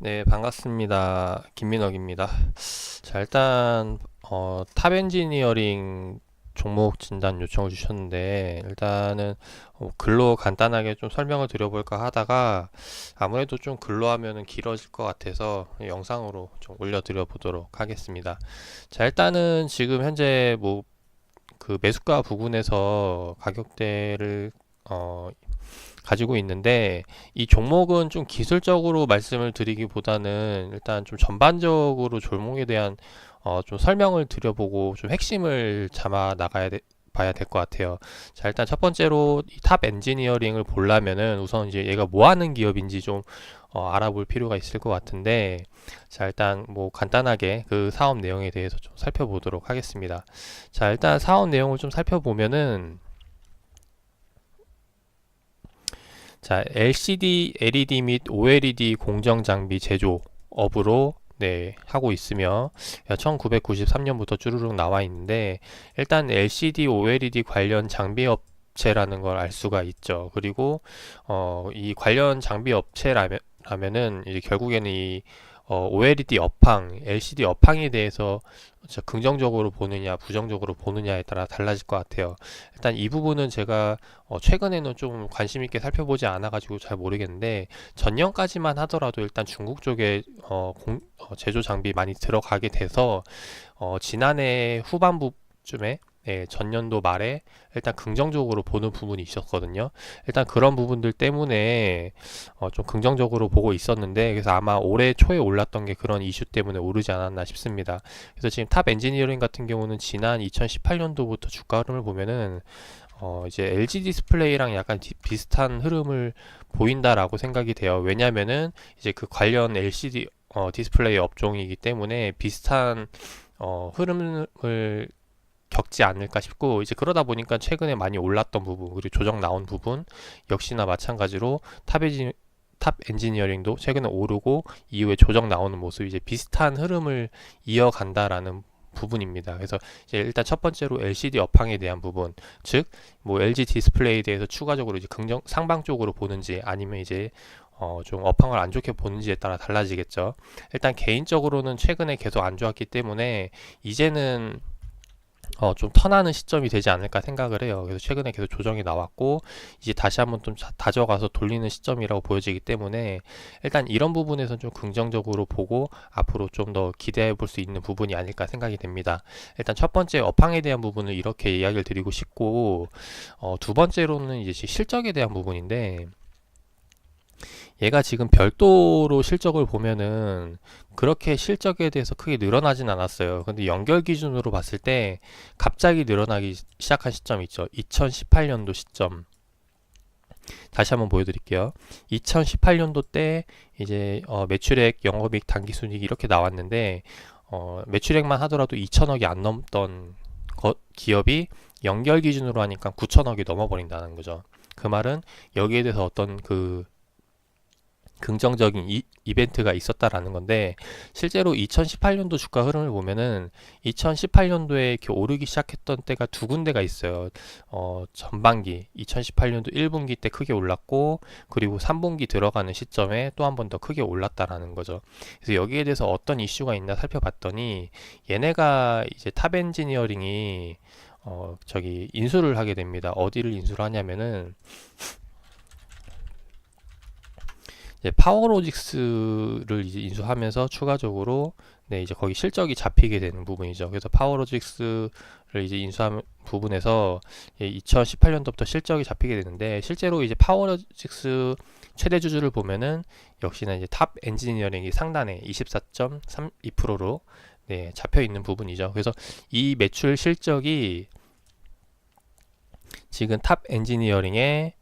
네, 반갑습니다. 김민혁입니다. 자, 일단 어, 탑 엔지니어링 종목 진단 요청을 주셨는데 일단은 어, 글로 간단하게 좀 설명을 드려볼까 하다가 아무래도 좀 글로 하면은 길어질 것 같아서 영상으로 좀 올려드려 보도록 하겠습니다. 자, 일단은 지금 현재 뭐 그 매수가 부근에서 가격대를 어, 가지고 있는데 이 종목은 좀 기술적으로 말씀을 드리기보다는 일단 좀 전반적으로 종목에 대한 어, 좀 설명을 드려보고 좀 핵심을 잡아 나가야 돼, 봐야 될 것 같아요. 자, 일단 첫 번째로 이탑 엔지니어링을 보려면은 우선 이제 얘가 뭐 하는 기업인지 좀 어, 알아볼 필요가 있을 것 같은데 자, 일단 뭐 간단하게 그 사업 내용에 대해서 좀 살펴보도록 하겠습니다. 자, 일단 사업 내용을 좀 살펴보면은 자, LCD, LED 및 OLED 공정 장비 제조업으로 네, 하고 있으며 1993년부터 쭈루룩 나와 있는데 일단 LCD, OLED 관련 장비 업체라는 걸 알 수가 있죠. 그리고 어, 이 관련 장비 업체라면 라면은 이제 결국에는 이 어, OLED 업황, LCD 업황에 대해서 진짜 긍정적으로 보느냐, 부정적으로 보느냐에 따라 달라질 것 같아요. 일단 이 부분은 제가 어, 최근에는 좀 관심 있게 살펴보지 않아가지고 잘 모르겠는데 전년까지만 하더라도 일단 중국 쪽에 어, 공, 어, 제조 장비 많이 들어가게 돼서 어, 지난해 후반부 쯤에 네, 전년도 말에 일단 긍정적으로 보는 부분이 있었거든요. 일단 그런 부분들 때문에 어, 좀 긍정적으로 보고 있었는데 그래서 아마 올해 초에 올랐던 게 그런 이슈 때문에 오르지 않았나 싶습니다. 그래서 지금 탑 엔지니어링 같은 경우는 지난 2018년도부터 주가 흐름을 보면은 어, 이제 LG 디스플레이랑 약간 디- 비슷한 흐름을 보인다라고 생각이 돼요. 왜냐면은 이제 그 관련 LCD 어, 디스플레이 업종이기 때문에 비슷한 어, 흐름을 겪지 않을까 싶고 이제 그러다 보니까 최근에 많이 올랐던 부분 그리고 조정 나온 부분 역시나 마찬가지로 탑 엔지, 탑 엔지니어링도 최근에 오르고 이후에 조정 나오는 모습이 이제 비슷한 흐름을 이어간다라는 부분입니다. 그래서 이제 일단 첫 번째로 LCD 업황에 대한 부분, 즉 뭐 LG 디스플레이에 대해서 추가적으로 이제 긍정 상방 쪽으로 보는지 아니면 이제 어, 좀 업황을 안 좋게 보는지에 따라 달라지겠죠. 일단 개인적으로는 최근에 계속 안 좋았기 때문에 이제는 어, 좀 턴하는 시점이 되지 않을까 생각을 해요. 그래서 최근에 계속 조정이 나왔고, 이제 다시 한번 좀 자- 다져가서 돌리는 시점이라고 보여지기 때문에, 일단 이런 부분에서 좀 긍정적으로 보고, 앞으로 좀 더 기대해 볼 수 있는 부분이 아닐까 생각이 됩니다. 일단 첫 번째 업황에 대한 부분을 이렇게 이야기를 드리고 싶고, 어, 두 번째로는 이제 실적에 대한 부분인데, 얘가 지금 별도로 실적을 보면은 그렇게 실적에 대해서 크게 늘어나진 않았어요. 근데 연결 기준으로 봤을 때 갑자기 늘어나기 시작한 시점이 있죠. 2018년도 시점. 다시 한번 보여드릴게요. 2018년도 때 이제 어, 매출액, 영업이익, 당기순이익 이렇게 나왔는데 어, 매출액만 하더라도 2천억이 안 넘던 거, 기업이 연결 기준으로 하니까 9천억이 넘어버린다는 거죠. 그 말은 여기에 대해서 어떤 그 긍정적인 이, 이벤트가 있었다라는 건데 실제로 2018년도 주가 흐름을 보면은 2018년도에 이렇게 오르기 시작했던 때가 두 군데가 있어요. 어, 전반기 2018년도 1분기 때 크게 올랐고 그리고 3분기 들어가는 시점에 또 한 번 더 크게 올랐다라는 거죠. 그래서 여기에 대해서 어떤 이슈가 있나 살펴봤더니 얘네가 이제 탑 엔지니어링이 어, 저기 인수를 하게 됩니다. 어디를 인수를 하냐면은 파워로직스를 이제 인수하면서 추가적으로 네 이제 거기 실적이 잡히게 되는 부분이죠. 그래서 파워로직스를 이제 인수한 부분에서 2018년도부터 실적이 잡히게 되는데 실제로 이제 파워로직스 최대 주주를 보면은 역시나 이제 탑 엔지니어링이 상단에 24.32%로 네, 잡혀 있는 부분이죠. 그래서 이 매출 실적이 지금 탑 엔지니어링의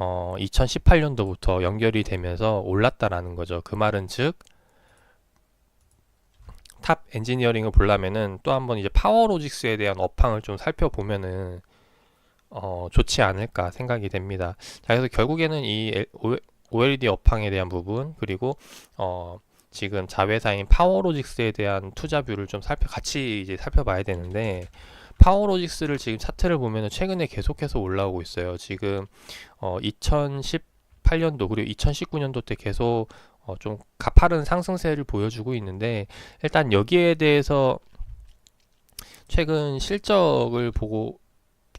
어, 2018년도부터 연결이 되면서 올랐다라는 거죠. 그 말은 즉, 탑 엔지니어링을 보려면은 또 한번 이제 파워로직스에 대한 업황을 좀 살펴보면은 어, 좋지 않을까 생각이 됩니다. 자, 그래서 결국에는 이 OLED 업황에 대한 부분 그리고 어, 지금 자회사인 파워로직스에 대한 투자뷰를 좀 살펴 같이 이제 살펴봐야 되는데 파워로직스를 지금 차트를 보면은 최근에 계속해서 올라오고 있어요. 지금 어, 2018 2018년도 그리고 2019년도 때 계속 어, 좀 가파른 상승세를 보여주고 있는데 일단 여기에 대해서 최근 실적을 보고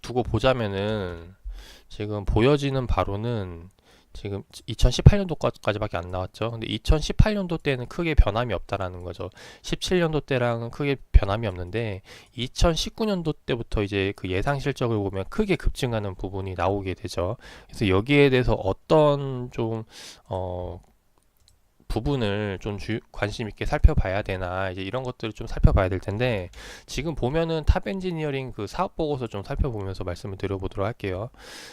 두고 보자면은 지금 보여지는 바로는 지금 2018년도까지밖에 안 나왔죠. 근데 2018년도 때는 크게 변함이 없다라는 거죠. 17년도 때랑은 크게 변함이 없는데 2019년도 때부터 이제 그 예상 실적을 보면 크게 급증하는 부분이 나오게 되죠. 그래서 여기에 대해서 어떤 좀 어, 부분을 좀 주, 관심 있게 살펴봐야 되나 이제 이런 것들을 좀 살펴봐야 될 텐데 지금 보면은 탑 엔지니어링 그 사업 보고서 좀 살펴보면서 말씀을 드려보도록 할게요.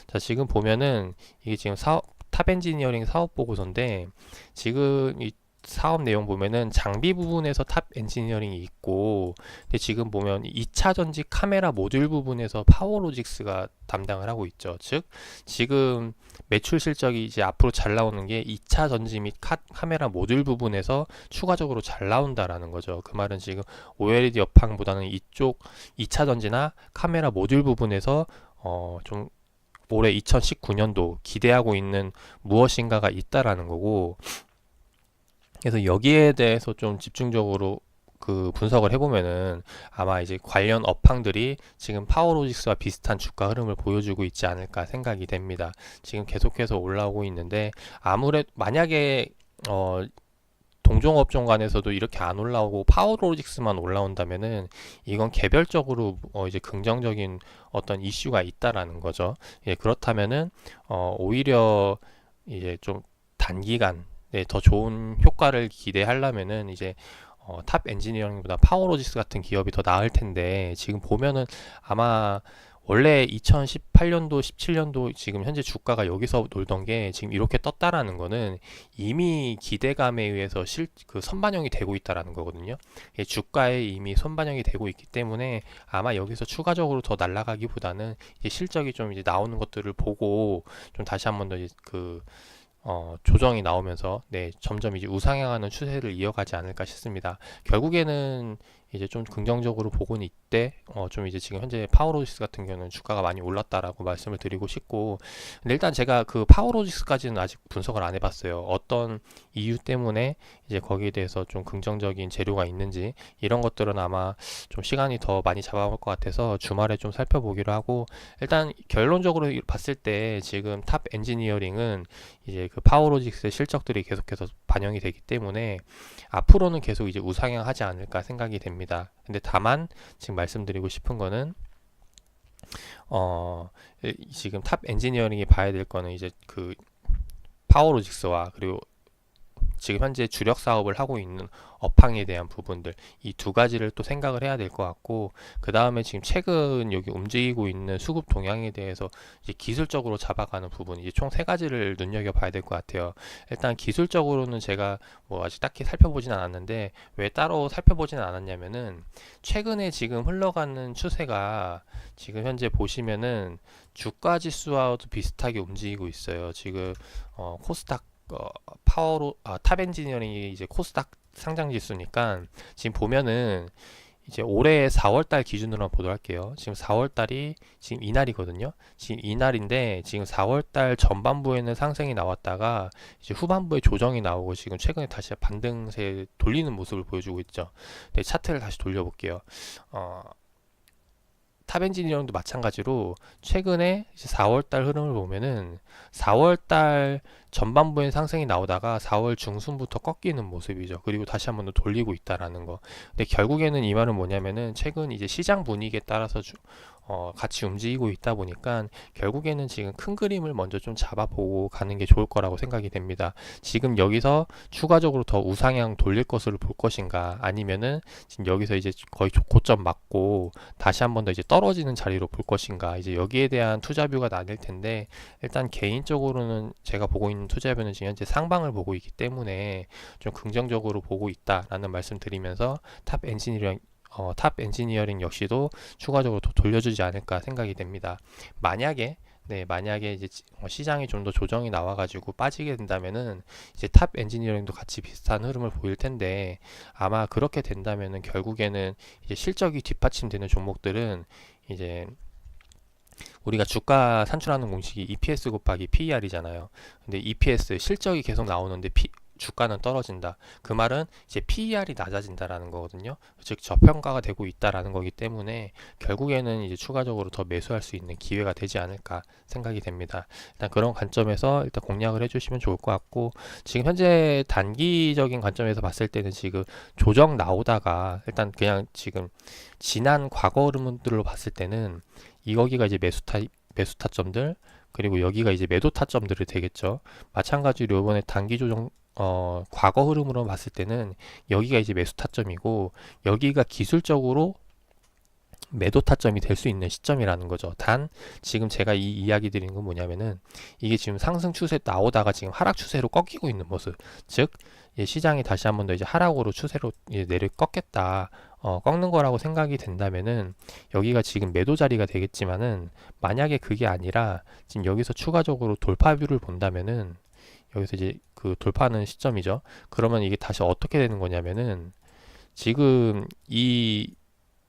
자 지금 보면은 이게 지금 사업 탑 엔지니어링 사업 보고서인데 지금 이 사업 내용 보면은 장비 부분에서 탑 엔지니어링이 있고 근데 지금 보면 2차 전지 카메라 모듈 부분에서 파워로직스가 담당을 하고 있죠. 즉 지금 매출 실적이 이제 앞으로 잘 나오는 게 2차 전지 및 카, 카메라 모듈 부분에서 추가적으로 잘 나온다라는 거죠. 그 말은 지금 OLED 여팡보다는 이쪽 2차 전지나 카메라 모듈 부분에서 어좀 올해 2019년도 기대하고 있는 무엇인가가 있다라는 거고 그래서 여기에 대해서 좀 집중적으로 그 분석을 해보면은 아마 이제 관련 업황들이 지금 파워로직스와 비슷한 주가 흐름을 보여주고 있지 않을까 생각이 됩니다. 지금 계속해서 올라오고 있는데 아무래도 만약에 어 동종업종 간에서도 이렇게 안 올라오고 파워로직스만 올라온다면은 이건 개별적으로 어 이제 긍정적인 어떤 이슈가 있다라는 거죠. 예, 그렇다면은 어 오히려 이제 좀 단기간 네, 더 좋은 효과를 기대하려면은 이제 어, 탑 엔지니어링보다 파워로직스 같은 기업이 더 나을 텐데 지금 보면은 아마 원래 2018년도, 17년도 지금 현재 주가가 여기서 놀던 게 지금 이렇게 떴다라는 거는 이미 기대감에 의해서 실, 그 선반영이 되고 있다라는 거거든요. 주가에 이미 선반영이 되고 있기 때문에 아마 여기서 추가적으로 더 날아가기보다는 실적이 좀 이제 나오는 것들을 보고 좀 다시 한번 더 그 어, 조정이 나오면서 네, 점점 이제 우상향하는 추세를 이어가지 않을까 싶습니다. 결국에는 이제 좀 긍정적으로 보고는 있대. 어, 좀 이제 지금 현재 파워로지스 같은 경우는 주가가 많이 올랐다라고 말씀을 드리고 싶고, 근데 일단 제가 그 파워로지스까지는 아직 분석을 안 해봤어요. 어떤 이유 때문에 이제 거기에 대해서 좀 긍정적인 재료가 있는지 이런 것들은 아마 좀 시간이 더 많이 잡아올 것 같아서 주말에 좀 살펴보기로 하고, 일단 결론적으로 봤을 때 지금 탑 엔지니어링은 이제 그 파워로직스의 실적들이 계속해서 반영이 되기 때문에 앞으로는 계속 이제 우상향하지 않을까 생각이 됩니다. 근데 다만 지금 말씀드리고 싶은 거는 어 지금 탑 엔지니어링이 봐야 될 거는 이제 그 파워로직스와 그리고 지금 현재 주력 사업을 하고 있는 업황에 대한 부분들 이 두 가지를 또 생각을 해야 될 것 같고 그 다음에 지금 최근 여기 움직이고 있는 수급 동향에 대해서 이제 기술적으로 잡아가는 부분 이제 총 세 가지를 눈여겨 봐야 될 것 같아요. 일단 기술적으로는 제가 뭐 아직 딱히 살펴보진 않았는데 왜 따로 살펴보진 않았냐면은 최근에 지금 흘러가는 추세가 지금 현재 보시면은 주가 지수와도 비슷하게 움직이고 있어요. 지금 어, 코스닥 어, 파워로 아, 탑 엔지니어링이 이제 코스닥 상장 지수니까 지금 보면은 이제 올해 4월달 기준으로 보도록 할게요. 지금 4월달이 지금 이날이거든요. 지금 이날인데 지금 4월달 전반부에는 상승이 나왔다가 이제 후반부에 조정이 나오고 지금 최근에 다시 반등세 돌리는 모습을 보여주고 있죠. 네, 차트를 다시 돌려볼게요. 어, 탑 엔지니어링도 마찬가지로 최근에 4월달 흐름을 보면은 4월달 전반부엔 상승이 나오다가 4월 중순부터 꺾이는 모습이죠. 그리고 다시 한번 더 돌리고 있다라는 거. 근데 결국에는 이 말은 뭐냐면은 최근 이제 시장 분위기에 따라서 주, 어, 같이 움직이고 있다 보니까 결국에는 지금 큰 그림을 먼저 좀 잡아보고 가는 게 좋을 거라고 생각이 됩니다. 지금 여기서 추가적으로 더 우상향 돌릴 것을 볼 것인가 아니면은 지금 여기서 이제 거의 고점 맞고 다시 한번 더 이제 떨어지는 자리로 볼 것인가 이제 여기에 대한 투자뷰가 나뉠 텐데 일단 개인적으로는 제가 보고 있는 투자뷰는 지금 현재 상방을 보고 있기 때문에 좀 긍정적으로 보고 있다라는 말씀 드리면서 탑 엔지니어링 어, 탑 엔지니어링 역시도 추가적으로 더 돌려주지 않을까 생각이 됩니다. 만약에 네, 만약에 이제 어, 시장이 좀 더 조정이 나와가지고 빠지게 된다면은 이제 탑 엔지니어링도 같이 비슷한 흐름을 보일 텐데 아마 그렇게 된다면은 결국에는 이제 실적이 뒷받침되는 종목들은 이제 우리가 주가 산출하는 공식이 EPS 곱하기 PER이잖아요. 근데 EPS 실적이 계속 나오는데 P, 주가는 떨어진다. 그 말은 이제 PER이 낮아진다라는 거거든요. 즉 저평가가 되고 있다라는 거기 때문에 결국에는 이제 추가적으로 더 매수할 수 있는 기회가 되지 않을까 생각이 됩니다. 일단 그런 관점에서 일단 공략을 해주시면 좋을 것 같고 지금 현재 단기적인 관점에서 봤을 때는 지금 조정 나오다가 일단 그냥 지금 지난 과거 흐름들로 봤을 때는 이거기가 이제 매수 타 매수 타점들 그리고 여기가 이제 매도 타점들이 되겠죠. 마찬가지로 이번에 단기 조정 어, 과거 흐름으로 봤을 때는 여기가 이제 매수 타점이고 여기가 기술적으로 매도 타점이 될 수 있는 시점이라는 거죠. 단 지금 제가 이 이야기 드리는 건 뭐냐면은 이게 지금 상승 추세 나오다가 지금 하락 추세로 꺾이고 있는 모습. 즉 예, 시장이 다시 한번 더 이제 하락으로 추세로 이제 내려 꺾겠다. 어, 꺾는 거라고 생각이 된다면은 여기가 지금 매도 자리가 되겠지만은 만약에 그게 아니라 지금 여기서 추가적으로 돌파뷰를 본다면은 여기서 이제 그 돌파하는 시점이죠. 그러면 이게 다시 어떻게 되는 거냐면은 지금 이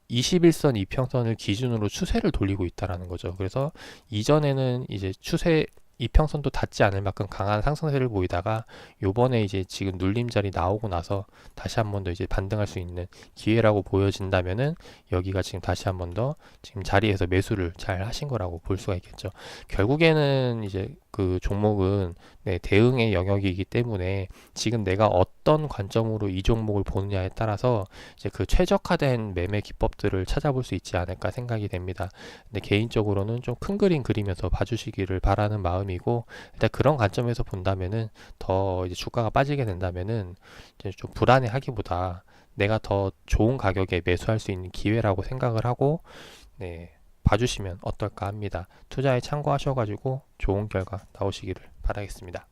21선 이평선을 기준으로 추세를 돌리고 있다라는 거죠. 그래서 이전에는 이제 추세 이평선도 닿지 않을 만큼 강한 상승세를 보이다가 요번에 이제 지금 눌림자리 나오고 나서 다시 한 번 더 이제 반등할 수 있는 기회라고 보여진다면은 여기가 지금 다시 한 번 더 지금 자리에서 매수를 잘 하신 거라고 볼 수가 있겠죠. 결국에는 이제 그 종목은 네, 대응의 영역이기 때문에 지금 내가 어떤 관점으로 이 종목을 보느냐에 따라서 이제 그 최적화된 매매 기법들을 찾아볼 수 있지 않을까 생각이 됩니다. 근데 개인적으로는 좀 큰 그림 그리면서 봐주시기를 바라는 마음이고 일단 그런 관점에서 본다면은 더 이제 주가가 빠지게 된다면은 이제 좀 불안해하기보다 내가 더 좋은 가격에 매수할 수 있는 기회라고 생각을 하고 네. 봐주시면 어떨까 합니다. 투자에 참고하셔가지고 좋은 결과 나오시기를 바라겠습니다.